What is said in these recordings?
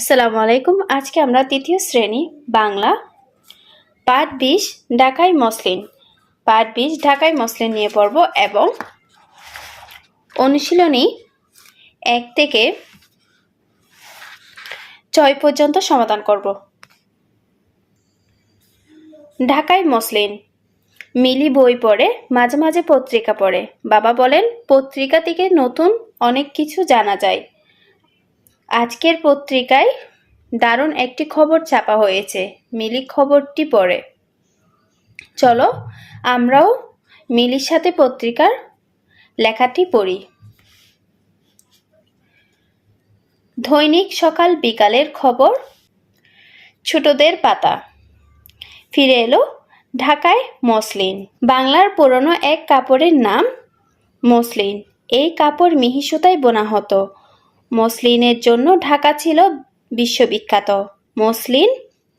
আসসালামু আলাইকুম। আজকে আমরা তৃতীয় শ্রেণি, বাংলা, পাঠ বিষ ঢাকাই মসলিন। পাঠ বিষ ঢাকাই মসলিন নিয়ে পড়ব এবং অনুশীলনী এক থেকে ছয় পর্যন্ত সমাধান করব। ঢাকাই মসলিন। মিলি বই পড়ে, মাঝে মাঝে পত্রিকা পড়ে। বাবা বলেন, পত্রিকা থেকে নতুন অনেক কিছু জানা যায়। আজকের পত্রিকায় দারুণ একটি খবর ছাপা হয়েছে। মিলি খবরটি পড়ে। চলো আমরাও মিলির সাথে পত্রিকার লেখাটি পড়ি। দৈনিক সকাল বিকালের খবর, ছোটদের পাতা। ফিরে এলো ঢাকায় মসলিন। বাংলার পুরনো এক কাপড়ের নাম মসলিন। এই কাপড় মিহি সুতায় বোনা হতো। মসলিনের জন্য ঢাকা ছিল বিশ্ববিখ্যাত। মসলিন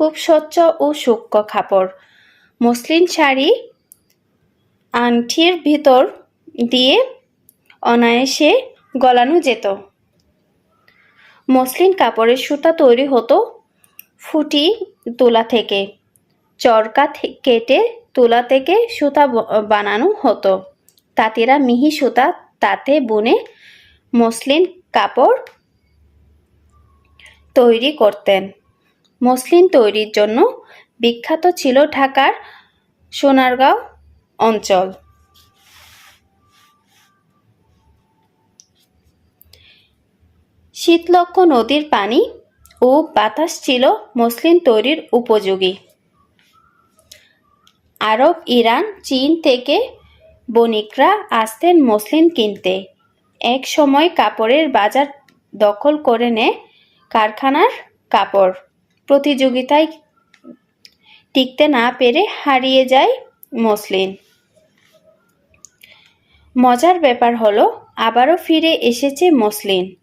খুব স্বচ্ছ ও সূক্ষ্ম কাপড় মসলিন শাড়ি আংটির ভিতর দিয়ে অনায়াসে গলানো যেত। মসলিন কাপড়ের সুতা তৈরি হতো ফুটি তোলা থেকে। চরকা কেটে তুলা থেকে সুতা বানানো হতো। তাঁতিরা মিহি সুতা তাতে বুনে মসলিন কাপড় তৈরি করতেন। মসলিন তৈরির জন্য বিখ্যাত ছিল ঢাকার সোনারগাঁও অঞ্চল। শীতলক্ষ নদীর পানি ও বাতাস ছিল মসলিন তৈরির উপযোগী। আরব, ইরান, চীন থেকে বণিকরা আসতেন মসলিন কিনতে। এক সময় কাপড়ের বাজার দখল করে নেয় কারখানার কাপড়। প্রতিযোগিতায় টিকতে না পেরে হারিয়ে যায় মসলিন। মজার ব্যাপার হলো, আবারও ফিরে এসেছে মসলিন।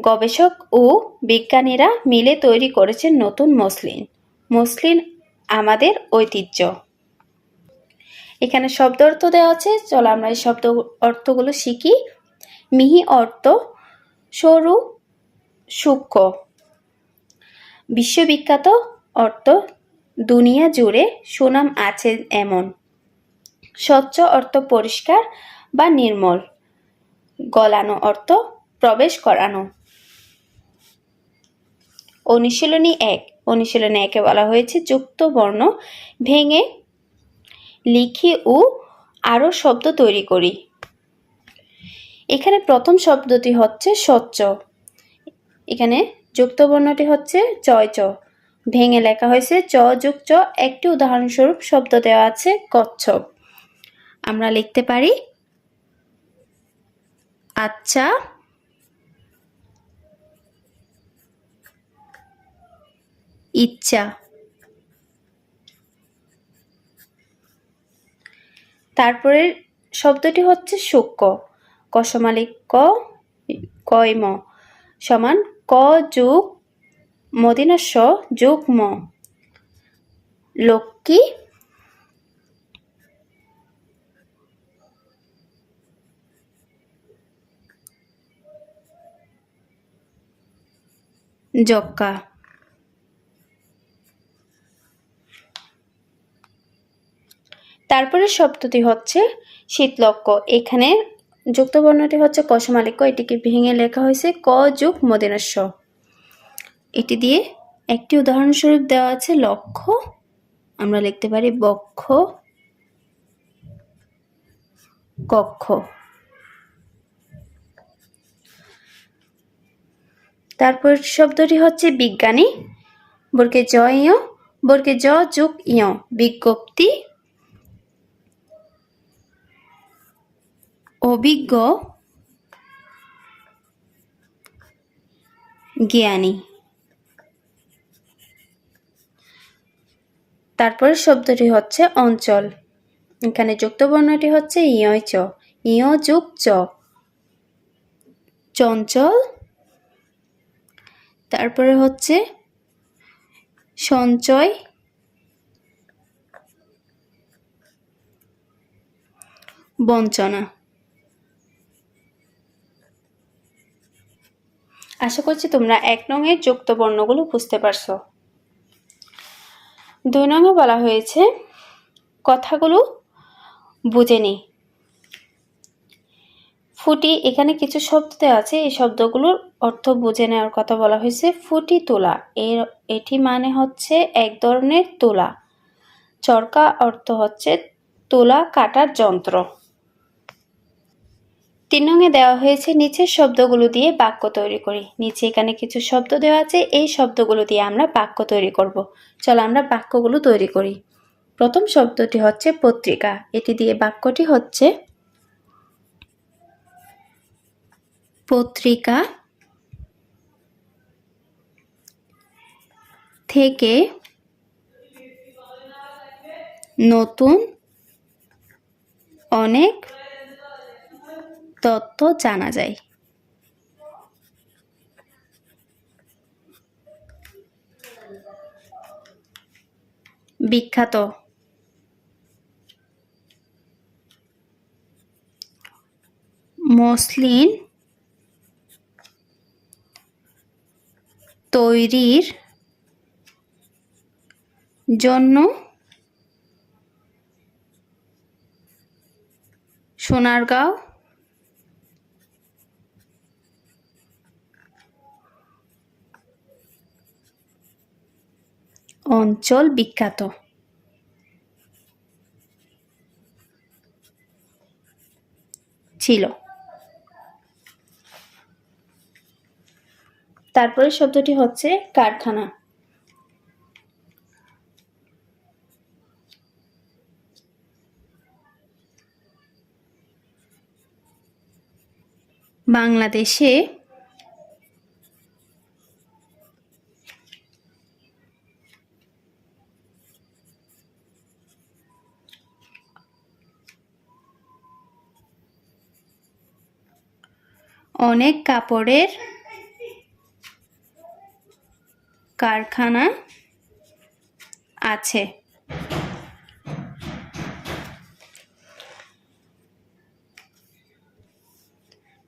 গবেষক ও বিজ্ঞানীরা মিলে তৈরি করেছেন নতুন মসলিন। মসলিন আমাদের ঐতিহ্য। এখানে শব্দ অর্থ দেওয়া আছে। চলো আমরা এই শব্দ অর্থগুলো শিখি। মিহি অর্থ সরু, সূক্ষ্ম। বিশ্ববিখ্যাত অর্থ, দুনিয়া জুড়ে সুনাম আছে এমন। স্বচ্ছ অর্থ পরিষ্কার বা নির্মল। গলানো অর্থ প্রবেশ করানো। অনুশীলনী এক। অনুশীলনী একে বলা হয়েছে যুক্ত বর্ণ ভেঙে লিখি ও আরও শব্দ তৈরি করি। এখানে প্রথম শব্দটি হচ্ছে স্বচ্ছ। এখানে যুক্ত বর্ণটি হচ্ছে চয় চ। ভেঙে লেখা হয়েছে চ যুগ চ। একটি উদাহরণস্বরূপ শব্দ দেওয়া আছে কচ্ছপ। আমরা লিখতে পারি আচ্ছা ইচ্ছা। তারপরের শব্দটি হচ্ছে সূক্ষ্ম। কসমালিক ক কয় ম। সমান ক যুগ মদিনাস্য যুগ ম। লক্ষ্মী জক্কা তারপরে শব্দটি হচ্ছে শীতলক্ষ এখানে যুক্ত বর্ণটি হচ্ছে কসমালিক্য এটিকে ভেঙে লেখা হয়েছে ক যুগ মদিনাস্য। এটি দিয়ে একটি উদাহরণস্বরূপ দেওয়া আছে লক্ষ্য। আমরা লিখতে পারি বক্ষ, কক্ষ। তারপর শব্দটি হচ্ছে বিজ্ঞানী। বর্গে জ ইয়, বর্গে জ যুগ ইয়। বিজ্ঞপ্তি অভিজ্ঞ জ্ঞানী। তারপরে শব্দটি হচ্ছে অঞ্চল। এখানে যুক্ত বর্ণটি হচ্ছে ইয় চ ইয় যুগ চ চঞ্চল। তারপরে হচ্ছে সঞ্চয়। বঞ্চনা। আশা করছি তোমরা এক নঙের যুক্ত বর্ণগুলো বুঝতে পারছ। দুই নঙে বলা হয়েছে, কথাগুলো বুঝে নি। ফুটি, এখানে কিছু শব্দ দেওয়া আছে, এই শব্দগুলোর অর্থ বুঝে নেওয়ার কথা বলা হয়েছে, ফুটি তোলা। এর, এটি মানে হচ্ছে এক ধরনের তোলা। চরকা অর্থ হচ্ছে তোলা কাটার যন্ত্র। তিন নঙে দেওয়া হয়েছে নিচের শব্দগুলো দিয়ে বাক্য তৈরি করি। নিচে এখানে কিছু শব্দ দেওয়া আছে, এই শব্দগুলো দিয়ে আমরা বাক্য তৈরি করব। চলো আমরা বাক্যগুলো তৈরি করি। প্রথম শব্দটি হচ্ছে পত্রিকা। এটি দিয়ে বাক্যটি হচ্ছে পত্রিকা থেকে নতুন অনেক তথ্য জানা যায়। বিখ্যাত। মসলিন তৈরির জন্য সোনারগাঁও অঞ্চল বিখ্যাত। ছিল। তারপরে শব্দটি হচ্ছে কারখানা। বাংলাদেশে অনেক কাপড়ের কারখানা আছে।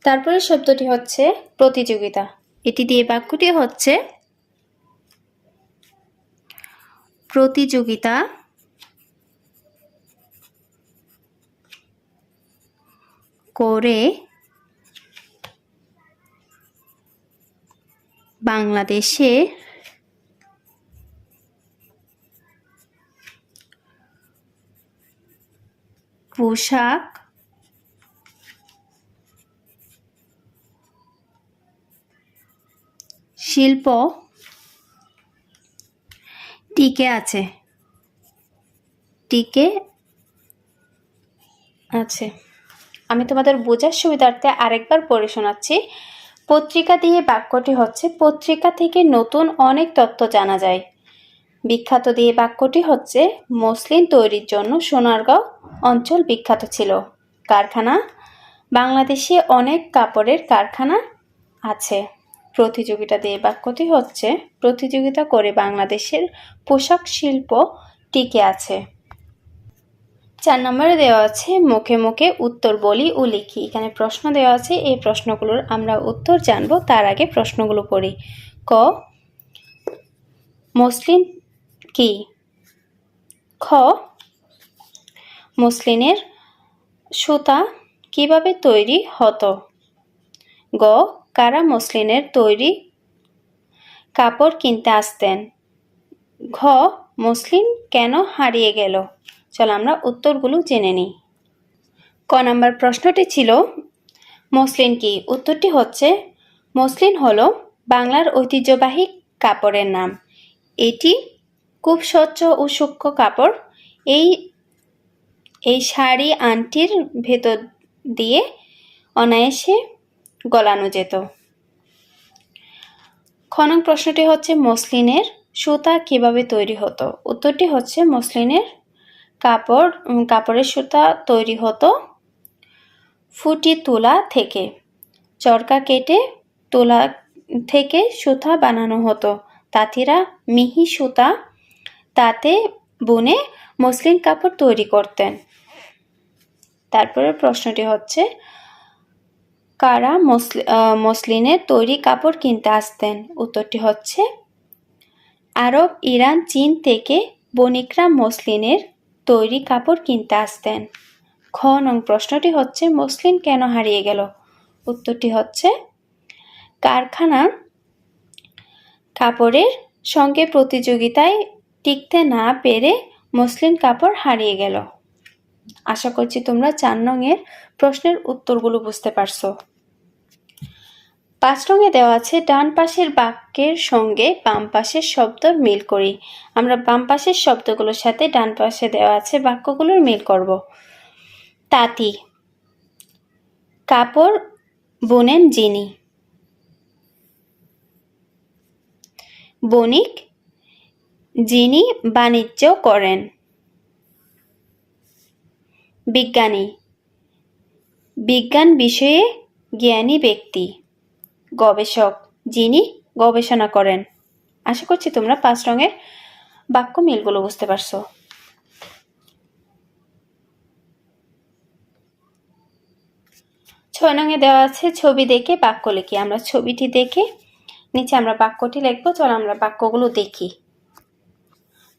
তারপরে শব্দটি হচ্ছে প্রতিযোগিতা। এটি দিয়ে বাক্যটি হচ্ছে প্রতিযোগিতা। করে বাংলাদেশে পোশাক শিল্প টিকে আছে টিকে আছে। আমি তোমাদের বোঝার সুবিধার্থে আরেকবার পড়ে শোনাচ্ছি। পত্রিকা দিয়ে বাক্যটি হচ্ছে, পত্রিকা থেকে নতুন অনেক তথ্য জানা যায়। বিখ্যাত দিয়ে বাক্যটি হচ্ছে মসলিন তৈরির জন্য সোনারগাঁও অঞ্চল বিখ্যাত ছিল। কারখানা, বাংলাদেশে অনেক কাপড়ের কারখানা আছে। প্রতিযোগিতা দিয়ে বাক্যটি হচ্ছে, প্রতিযোগিতা করে বাংলাদেশের পোশাক শিল্প টিকে আছে। চার নম্বরে দেওয়া আছে, মুখে মুখে উত্তর বলি ও লিখি। এখানে প্রশ্ন দেওয়া আছে, এই প্রশ্নগুলোর আমরা উত্তর জানব, তার আগে প্রশ্নগুলো পড়ি। ক মসলিন কি? খ মসলিনের সুতা কীভাবে তৈরি হতো? গ, কারা মসলিনের তৈরি কাপড় কিনতে আসতেন? ঘ মসলিন কেন হারিয়ে গেল? চলো আমরা উত্তরগুলো জেনে নিই। ক নাম্বার প্রশ্নটি ছিল, মসলিন কি? উত্তরটি হচ্ছে, মসলিন হলো বাংলার ঐতিহ্যবাহী কাপড়ের নাম। এটি খুব স্বচ্ছ ও সূক্ষ্ম কাপড়। এই এই শাড়ি আনটির ভেতর দিয়ে অনায়াসে গলানো যেত। খনন প্রশ্নটি হচ্ছে, মসলিনের সুতা কীভাবে তৈরি হতো? উত্তরটি হচ্ছে, মসলিনের কাপড় কাপড়ের সুতা তৈরি হতো ফুটি তুলা থেকে। চরকা কেটে তুলা থেকে সুতা বানানো হতো। তাঁতিরা মিহি সুতা তাতে বুনে মসলিন কাপড় তৈরি করতেন। তারপরে প্রশ্নটি হচ্ছে, কারা মসলি মসলিনের তৈরি কাপড় কিনতে আসতেন? উত্তরটি হচ্ছে, আরব, ইরান, চীন থেকে বণিকরা মসলিনের তৈরি কাপড় কিনতে আসতেন। খ নং প্রশ্নটি হচ্ছে মসলিন কেন হারিয়ে গেল? উত্তরটি হচ্ছে, কারখানা কাপড়ের সঙ্গে প্রতিযোগিতায় টিকতে না পেরে মসলিন কাপড় হারিয়ে গেল। আশা করছি তোমরা চার নংয়ের প্রশ্নের উত্তরগুলো বুঝতে পারছ। পাঁচ রঙে দেওয়া আছে, ডান পাশের বাক্যের সঙ্গে বাম পাশের শব্দ মিল করি। আমরা বাম পাশের শব্দগুলোর সাথে ডান পাশে দেওয়া আছে বাক্যগুলোর মিল করব। তাঁতি, কাপড় বোনেন যিনি। বণিক, যিনি বাণিজ্য করেন। বিজ্ঞানী, বিজ্ঞান বিষয়ে জ্ঞানী ব্যক্তি। গবেষক যিনি গবেষণা করেন। আশা করছি তোমরা পাঁচ রঙের বাক্য মিলগুলো বুঝতে পারছ। ছয় নঙে দেওয়া আছে, ছবি দেখে বাক্য লিখি। আমরা ছবিটি দেখে নিচে আমরা বাক্যটি লিখব, চলো আমরা বাক্যগুলো দেখি।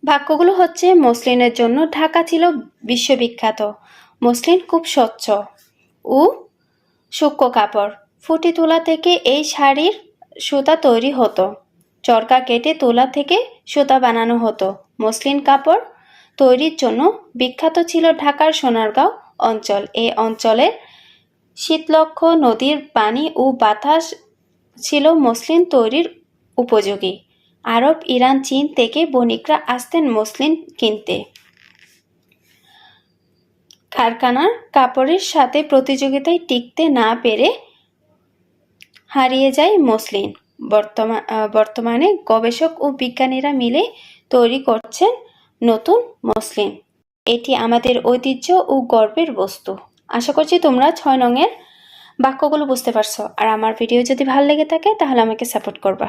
বাক্যগুলো হচ্ছে, মসলিনের জন্য ঢাকা ছিল বিশ্ববিখ্যাত। মসলিন খুব স্বচ্ছ ও সূক্ষ্ম কাপড়। ফুটি তোলা থেকে এই শাড়ির সুতা তৈরি হতো। চরকা কেটে তোলা থেকে সুতা বানানো হতো। মসলিন কাপড় তৈরির জন্য বিখ্যাত ছিল ঢাকার সোনারগাঁও অঞ্চল। এই অঞ্চলের শীতলক্ষ নদীর পানি ও বাতাস ছিল মসলিন তৈরির উপযোগী। আরব, ইরান, চীন থেকে বণিকরা আসতেন মসলিন কিনতে। কারখানার কাপড়ের সাথে প্রতিযোগিতায় টিকতে না পেরে হারিয়ে যায় মসলিন। বর্তমান বর্তমানে গবেষক ও বিজ্ঞানীরা মিলে তৈরি করছেন নতুন মসলিন। এটি আমাদের ঐতিহ্য ও গর্বের বস্তু। আশা করছি তোমরা ছয় নংয়ের বাক্যগুলো বুঝতে পারছ। আর আমার ভিডিও যদি ভালো লেগে থাকে, তাহলে আমাকে সাপোর্ট করবা।